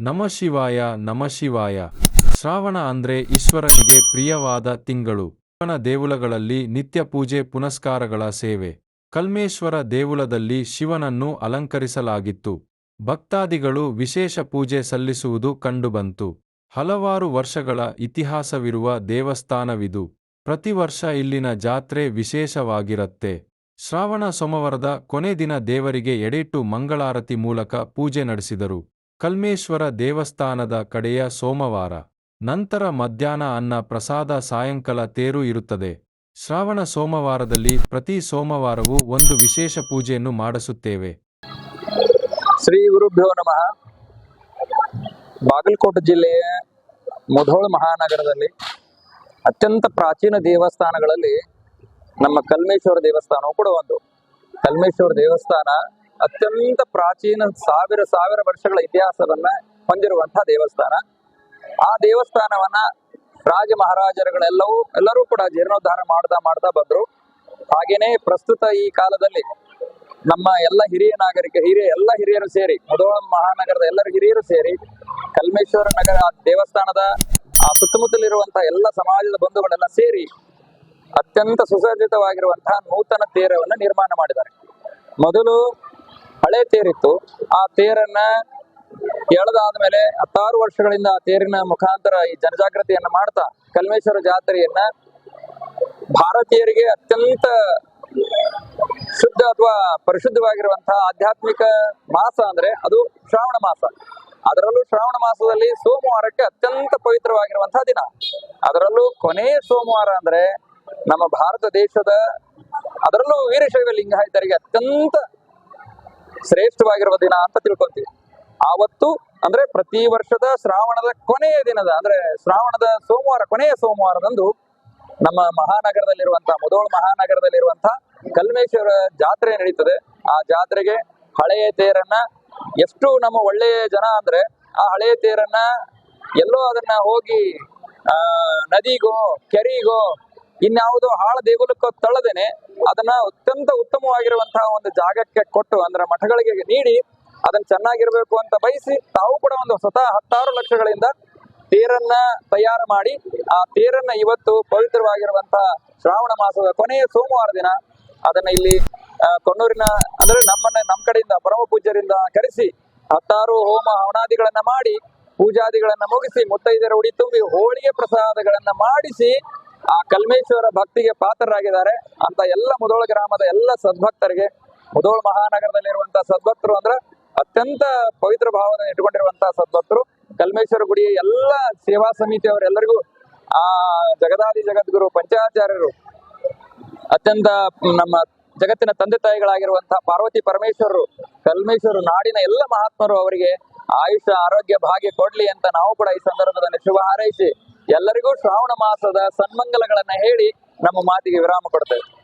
ನಮಃಶಿವಾಯ ನಮಃಶಿವಾಯ ಶ್ರಾವಣ ಅಂದ್ರೆ ಈಶ್ವರನಿಗೆ ಪ್ರಿಯವಾದ ತಿಂಗಳು. ಶಿವನ ದೇವುಲಗಳಲ್ಲಿ ನಿತ್ಯ ಪೂಜೆ ಪುನಸ್ಕಾರಗಳ ಸೇವೆ. ಕಲ್ಮೇಶ್ವರ ದೇವುಲದಲ್ಲಿ ಶಿವನನ್ನು ಅಲಂಕರಿಸಲಾಗಿತ್ತು. ಭಕ್ತಾದಿಗಳು ವಿಶೇಷ ಪೂಜೆ ಸಲ್ಲಿಸುವುದು ಕಂಡುಬಂತು. ಹಲವಾರು ವರ್ಷಗಳ ಇತಿಹಾಸವಿರುವ ದೇವಸ್ಥಾನವಿದು. ಪ್ರತಿ ವರ್ಷ ಇಲ್ಲಿನ ಜಾತ್ರೆ ವಿಶೇಷವಾಗಿರತ್ತೆ. ಶ್ರಾವಣ ಸೋಮವಾರದ ಕೊನೆ ದಿನ ದೇವರಿಗೆ ಎಡೆಟ್ಟು ಮಂಗಳಾರತಿ ಮೂಲಕ ಪೂಜೆ ನಡೆಸಿದರು. ಕಲ್ಮೇಶ್ವರ ದೇವಸ್ಥಾನದ ಕಡೆಯ ಸೋಮವಾರ, ನಂತರ ಮಧ್ಯಾಹ್ನ ಅನ್ನ ಪ್ರಸಾದ ಸಾಯಂಕಾಲ ತೇರು ಇರುತ್ತದೆ. ಶ್ರಾವಣ ಸೋಮವಾರದಲ್ಲಿ ಪ್ರತಿ ಸೋಮವಾರವೂ ಒಂದು ವಿಶೇಷ ಪೂಜೆಯನ್ನು ಮಾಡಿಸುತ್ತೇವೆ. ಶ್ರೀ ಗುರುಭ್ಯೋ ನಮಃ. ಬಾಗಲಕೋಟೆ ಜಿಲ್ಲೆಯ ಮುಧೋಳ ಮಹಾನಗರದಲ್ಲಿ ಅತ್ಯಂತ ಪ್ರಾಚೀನ ದೇವಸ್ಥಾನಗಳಲ್ಲಿ ನಮ್ಮ ಕಲ್ಮೇಶ್ವರ ದೇವಸ್ಥಾನವು ಕೂಡ ಒಂದು. ಕಲ್ಮೇಶ್ವರ ದೇವಸ್ಥಾನ ಅತ್ಯಂತ ಪ್ರಾಚೀನ ಸಾವಿರ ಸಾವಿರ ವರ್ಷಗಳ ಇತಿಹಾಸವನ್ನ ಹೊಂದಿರುವಂತಹ ದೇವಸ್ಥಾನ. ಆ ದೇವಸ್ಥಾನವನ್ನ ರಾಜ ಮಹಾರಾಜರುಗಳೆಲ್ಲವೂ, ಎಲ್ಲರೂ ಕೂಡ ಜೀರ್ಣೋದ್ಧಾರ ಮಾಡ್ತಾ ಮಾಡ್ತಾ ಬಂದ್ರು. ಹಾಗೇನೆ ಪ್ರಸ್ತುತ ಈ ಕಾಲದಲ್ಲಿ ನಮ್ಮ ಎಲ್ಲ ಹಿರಿಯ ನಾಗರಿಕ, ಹಿರಿಯ ಎಲ್ಲ ಹಿರಿಯರು ಸೇರಿ ಮುಧೋಳ ಮಹಾನಗರದ ಎಲ್ಲರ ಹಿರಿಯರು ಸೇರಿ ಕಲ್ಮೇಶ್ವರ ನಗರ ದೇವಸ್ಥಾನದ ಆ ಸುತ್ತಮುತ್ತಲಿರುವಂತಹ ಎಲ್ಲ ಸಮಾಜದ ಬಂಧುಗಳೆಲ್ಲ ಸೇರಿ ಅತ್ಯಂತ ಸುಸಜ್ಜಿತವಾಗಿರುವಂತಹ ನೂತನ ತೇರವನ್ನು ನಿರ್ಮಾಣ ಮಾಡಿದ್ದಾರೆ. ಮೊದಲು ಹಳೆ ತೇರಿತ್ತು. ಆ ತೇರನ್ನ ಎಳೆದಾದ್ಮೇಲೆ ಹತ್ತಾರು ವರ್ಷಗಳಿಂದ ಆ ತೇರಿನ ಮುಖಾಂತರ ಈ ಜನಜಾಗೃತಿಯನ್ನ ಮಾಡ್ತಾ ಕಲ್ಮೇಶ್ವರ ಜಾತ್ರೆಯನ್ನ ಭಾರತೀಯರಿಗೆ ಅತ್ಯಂತ ಶುದ್ಧ ಅಥವಾ ಪರಿಶುದ್ಧವಾಗಿರುವಂತಹ ಆಧ್ಯಾತ್ಮಿಕ ಮಾಸ ಅಂದ್ರೆ ಅದು ಶ್ರಾವಣ ಮಾಸ. ಅದರಲ್ಲೂ ಶ್ರಾವಣ ಮಾಸದಲ್ಲಿ ಸೋಮವಾರಕ್ಕೆ ಅತ್ಯಂತ ಪವಿತ್ರವಾಗಿರುವಂತಹ ದಿನ. ಅದರಲ್ಲೂ ಕೊನೆಯ ಸೋಮವಾರ ಅಂದ್ರೆ ನಮ್ಮ ಭಾರತ ದೇಶದ ಅದರಲ್ಲೂ ವೀರಶೈವ ಲಿಂಗಾಯತರಿಗೆ ಅತ್ಯಂತ ಶ್ರೇಷ್ಠವಾಗಿರುವ ದಿನ ಅಂತ ತಿಳ್ಕೊಂತೀವಿ. ಆವತ್ತು ಅಂದ್ರೆ ಪ್ರತಿ ವರ್ಷದ ಶ್ರಾವಣದ ಕೊನೆಯ ದಿನದ ಅಂದ್ರೆ ಶ್ರಾವಣದ ಸೋಮವಾರ, ಕೊನೆಯ ಸೋಮವಾರದಂದು ನಮ್ಮ ಮಹಾನಗರದಲ್ಲಿರುವಂತಹ ಮುದೋಳ ಮಹಾನಗರದಲ್ಲಿರುವಂತಹ ಕಲ್ಮೇಶ್ವರ ಜಾತ್ರೆ ನಡೀತದೆ. ಆ ಜಾತ್ರೆಗೆ ಹಳೆಯ ತೇರನ್ನ ಎಷ್ಟು ನಮ್ಮ ಒಳ್ಳೆಯ ಜನ ಅಂದ್ರೆ ಆ ಹಳೆಯ ತೇರನ್ನ ಎಲ್ಲೋ ಅದನ್ನ ಹೋಗಿ, ಆ, ನದಿಗೋ, ಕೆರಿಗೋ ಇನ್ಯಾವುದೋ ಹಾಳ ದೇಗುಲಕ್ಕ ತಳ್ಳದೇನೆ ಅದನ್ನ ಅತ್ಯಂತ ಉತ್ತಮವಾಗಿರುವಂತಹ ಒಂದು ಜಾಗಕ್ಕೆ ಕೊಟ್ಟು ಅಂದ್ರೆ ಮಠಗಳಿಗೆ ನೀಡಿ ಅದನ್ನ ಚೆನ್ನಾಗಿರ್ಬೇಕು ಅಂತ ಬಯಸಿ ತಾವು ಕೂಡ ಒಂದು ಸ್ವತಃ ಹತ್ತಾರು ಲಕ್ಷಗಳಿಂದ ತೇರನ್ನ ತಯಾರು ಮಾಡಿ, ಆ ತೇರನ್ನ ಇವತ್ತು ಪವಿತ್ರವಾಗಿರುವಂತಹ ಶ್ರಾವಣ ಮಾಸದ ಕೊನೆಯ ಸೋಮವಾರ ದಿನ ಅದನ್ನ ಇಲ್ಲಿ ಕೊಣ್ಣೂರಿನ ಅಂದ್ರೆ ನಮ್ಮನ್ನ ನಮ್ಮ ಕಡೆಯಿಂದ ಪರಮ ಪೂಜ್ಯರಿಂದ ಕರೆಸಿ ಹತ್ತಾರು ಹೋಮ ಹವನಾದಿಗಳನ್ನ ಮಾಡಿ ಪೂಜಾದಿಗಳನ್ನ ಮುಗಿಸಿ ಮುತ್ತೈದರ ಉಡಿ ತುಂಬಿ ಹೋಳಿಗೆ ಪ್ರಸಾದಗಳನ್ನ ಮಾಡಿಸಿ ಆ ಕಲ್ಮೇಶ್ವರ ಭಕ್ತಿಗೆ ಪಾತ್ರರಾಗಿದ್ದಾರೆ ಅಂತ ಎಲ್ಲ ಮುಧೋಳ ಗ್ರಾಮದ ಎಲ್ಲ ಸದ್ಭಕ್ತರಿಗೆ ಮುಧೋಳ ಮಹಾನಗರದಲ್ಲಿರುವಂತಹ ಸದ್ಭಕ್ತರು ಅಂದ್ರೆ ಅತ್ಯಂತ ಪವಿತ್ರ ಭಾವನೆ ಇಟ್ಕೊಂಡಿರುವಂತಹ ಸದ್ಭಕ್ತರು. ಕಲ್ಮೇಶ್ವರ ಗುಡಿಯ ಎಲ್ಲ ಸೇವಾ ಸಮಿತಿಯವರೆಲ್ಲರಿಗೂ ಆ ಜಗದಾದಿ ಜಗದ್ಗುರು ಪಂಚಾಚಾರ್ಯರು, ಅತ್ಯಂತ ನಮ್ಮ ಜಗತ್ತಿನ ತಂದೆ ತಾಯಿಗಳಾಗಿರುವಂತಹ ಪಾರ್ವತಿ ಪರಮೇಶ್ವರರು ಕಲ್ಮೇಶ್ವರ ನಾಡಿನ ಎಲ್ಲ ಮಹಾತ್ಮರು ಅವರಿಗೆ ಆಯುಷ ಆರೋಗ್ಯ, ಭಾಗ್ಯ ಕೊಡ್ಲಿ ಅಂತ ನಾವು ಕೂಡ ಈ ಸಂದರ್ಭದಲ್ಲಿ ಶುಭ ಹಾರೈಸಿ ಎಲ್ಲರಿಗೂ ಶ್ರಾವಣ ಮಾಸದ ಸನ್ಮಂಗಲಗಳನ್ನ ಹೇಳಿ ನಮ್ಮ ಮಾತಿಗೆ ವಿರಾಮ ಕೊಡ್ತೇವೆ.